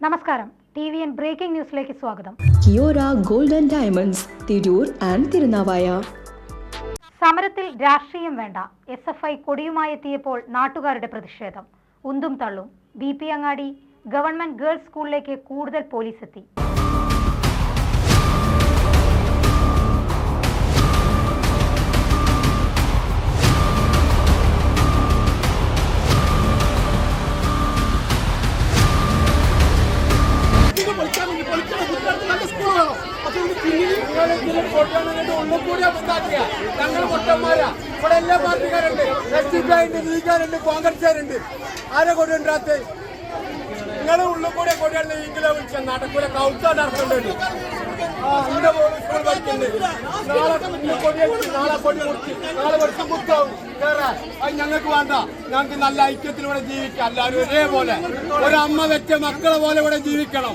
നമസ്കാരം. T V N breaking ന്യൂസിലേക്ക് സ്വാഗതം. Kiora golden diamonds Tirur and Thirunavaya. സമരത്തിൽ രാഷ്ട്രീയം വേണ്ട. എസ് എഫ് ഐ കൊടിയുമായി എത്തിയപ്പോൾ നാട്ടുകാരുടെ പ്രതിഷേധം. ഉന്തും തള്ളും. B P Angadi government girls സ്കൂളിലേക്ക് കൂടുതൽ പോലീസ് എത്തി. ഇത് പൊളിക്കാൻ വേണ്ടി നല്ല സ്കൂൾ ആരെ നിങ്ങളെ ഉള്ളിൽ കൂടെ കൊണ്ടുവരുന്ന വിളിച്ച നടക്കൂല. കൗത്താണ് നടത്തേണ്ടത് നാളെ കൊടി ഞങ്ങൾക്ക് വേണ്ട. ഞങ്ങൾക്ക് നല്ല ഐക്യത്തിലൂടെ ജീവിക്കാം. എല്ലാവരും ഒരേപോലെ. ഒരമ്മ വെച്ച മക്കളെ പോലെ ഇവിടെ ജീവിക്കണം.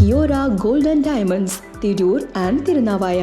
Kiora gold and diamonds Tirur and Thirunavaya